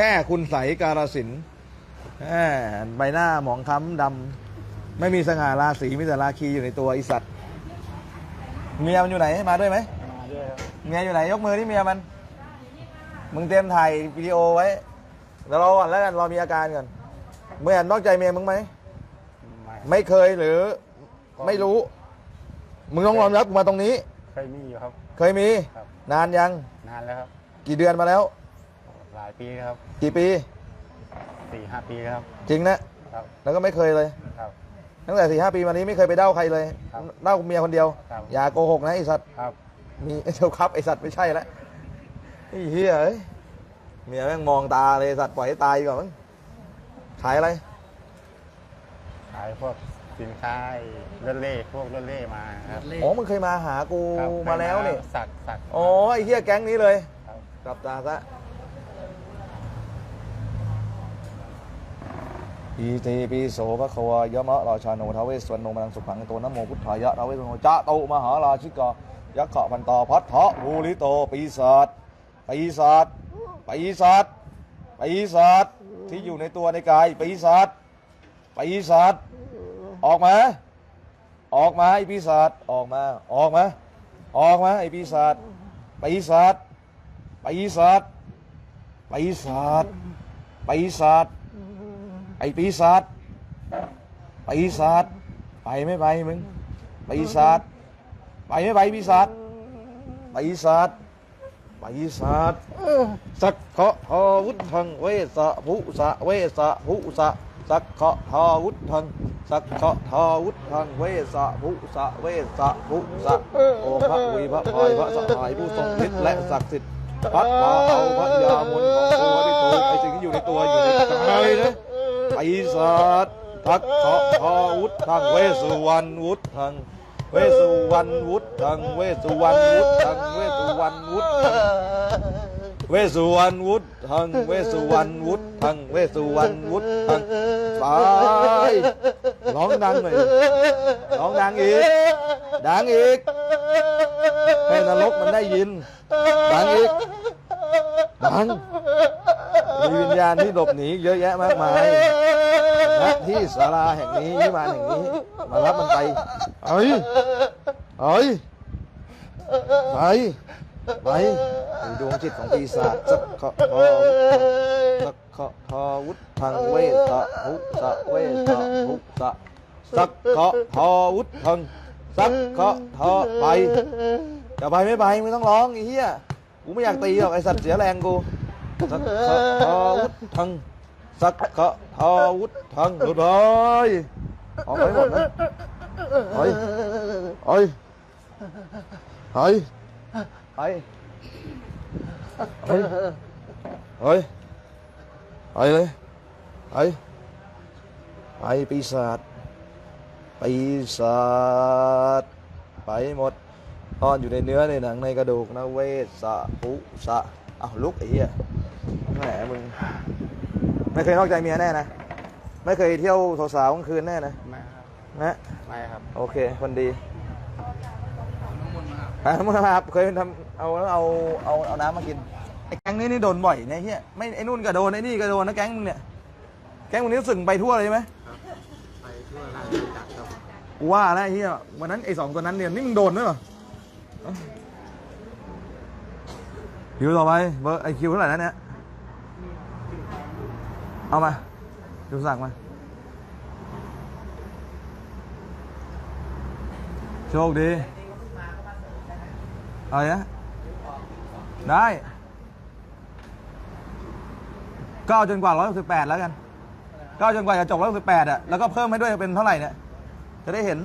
แก้คุณใสกาลสินธุ์แหมใบหน้าหมองคล้ำดำไม่มีสง่าราศีมีแต่ราคีอยู่ในตัวไอสัตว์เมียมันอยู่ไหนมาด้วยไหมมาด้วยครับเมียอยู่ไหนยกมือที่เมียมันมึงเตรียมถ่ายวิดีโอไว้เดี๋ยวรอก่อนแล้วกันรอมีอาการก่อนเมื่อนอกใจเมียมึงไหมไม่ไม่เคยหรือ ไม่รู้ มึงต้องยอมรับกูมาตรงนี้ เคยมีอยู่ครับ เคยมีครับนานยัง นานแล้วครับ กี่เดือนมาแล้ว หลายปีแล้วครับกี่ปีสี่ห้าปีแล้วครับ จริงนะครับ แล้วก็ไม่เคยเลยครับตั้งแต่สี่ห้าปีมานี้ไม่เคยไปเด้าใครเลยครับเด้าเมียคนเดียว ครับ อย่าโกหกนะไอสัตว์ครับมีเจ้าครับไอสัตว์ไม่ใช่แล้วไอ้เหี้ยเอ้ยเมียแม่งมองตาเลยไอ้สัตว์ปล่อยให้ตายดีกว่อนมั้งขายอะไร ขายพวกสินค้าไอ้รถเล่พวกรถเล่มาครับอ๋อมึงเคยมาหากูครับมาแล้วนี่ สักสัก อ๋อไอ้เหี้ยแก๊งนี้เลยครับ กลับตาซะ อีตีปีโสพระควายมะราชาโนทาวเวสวรรณโนมนังสุขังโตนโมพุทธายะทาวเวสวรรณโนจะโตมหาราชิกายักขะพันตาพัทธะภูริโตปีศาจปีศาจปีศาจปีศาจที่อยู่ในตัวในกายปีศาจปีศาจออกมา ออกมาไอปีศาจออกมา ออกมา ออกมาไอปีศาจปีศาจปีศาจปีศาจปีศาจ ไอ้ปีศาจปีศาจไปไม่ไปมึงปีศาจไปไม่ไปปีศาจปีศาจปีศาจสักเคาะทอวุธังเวสะภุสะเวสะภุสะสักเคาะทอวุธังสักเคาะทอวุธังเวสะภุสะเวสะภุสะโอพระวีพระพายพระสหายผู้ทรงฤทธิ์และศักดิ์สิทธิ์พัดพาเอาพระยามนของตัวที่ถูกไอ้สิ่งที่อยู่ในตัวอยู่ในกายนะ ปีศาจทักเคาะทอวุธังเวสุวรรณวุธังเวสุวรรณวุธังเวสุวรรณวุธังเวสุวรรณวุธังเวสุวรรณวุธังเวสุวรรณวุธังเวสุวรรณวุธังตายร้องดังหน่อยร้องดังอีกดังอีกให้นรกมันได้ยินดังอีกดัง มีวิญญาณที่หลบหนีเยอะแยะมากมายณที่ศาลาแห่งนี้วิมานแห่งนี้ มารับมันไปเอ้ยเอ้ยไปไปไอ้ดวงจิตของปีศาจสักขะทอสักขะทอวุฒทังเวสะภุสะเวสะภุสะสักขะทอวุฒทังสักขะทอไปจะไปไม่ไปไม่ต้องร้องไอ้เหี้ยกูไม่อยากตีหรอกไอ้สัตว์เสียแรงกู สักขะทาวุธังสักขะทาวุธังหลุดเลยออกไปหมดนะเฮ้ยเฮ้ยเฮ้ยเฮ้ยเลยเฮ้ยไปปีศาจปีศาจไปหมดซ่อนอยู่ในเนื้อในหนังในกระดูกนะเวสสะปุสะอ้าวลุกไอ้เหี้ย มมึง ไม่เคยนอกใจเมียแน่นะ ไม่เคยเที่ยวสาวๆกลางคืนแน่นะ ไม่ครับนะไม่ครับโอเค คนดีอะมึงมาเคยทำเอาเอาเอาเอาน้ำมากินไอ้แก๊งนี้นี่โดนบ่อยเนี่ยเฮียไม่ไอ้นู่นก็โดนไอ้นี่ก็โดนนะแก๊งมึงเนี่ยแก๊งมึงนี่สึงไปทั่วเลยใช่ไหมไปทั่วราชจักรครับกูว่าแล้วไอ้เฮียวันนั้นไอ้สองตัวนั้นเนี่ยนี่มึงโดนด้วยเหรอคิวต่อไปเบอร์ไอคิวเท่าไหร่นะเนี่ย เอามาดูสั่งมา โชคดี อะไรนะ ได้ ก็เอาจนกว่า168แปดแล้วกัน ก็เอาจนกว่าจะจบ168อะ แล้วก็เพิ่มให้ด้วยเป็นเท่าไหร่เนี่ย จะได้เห็น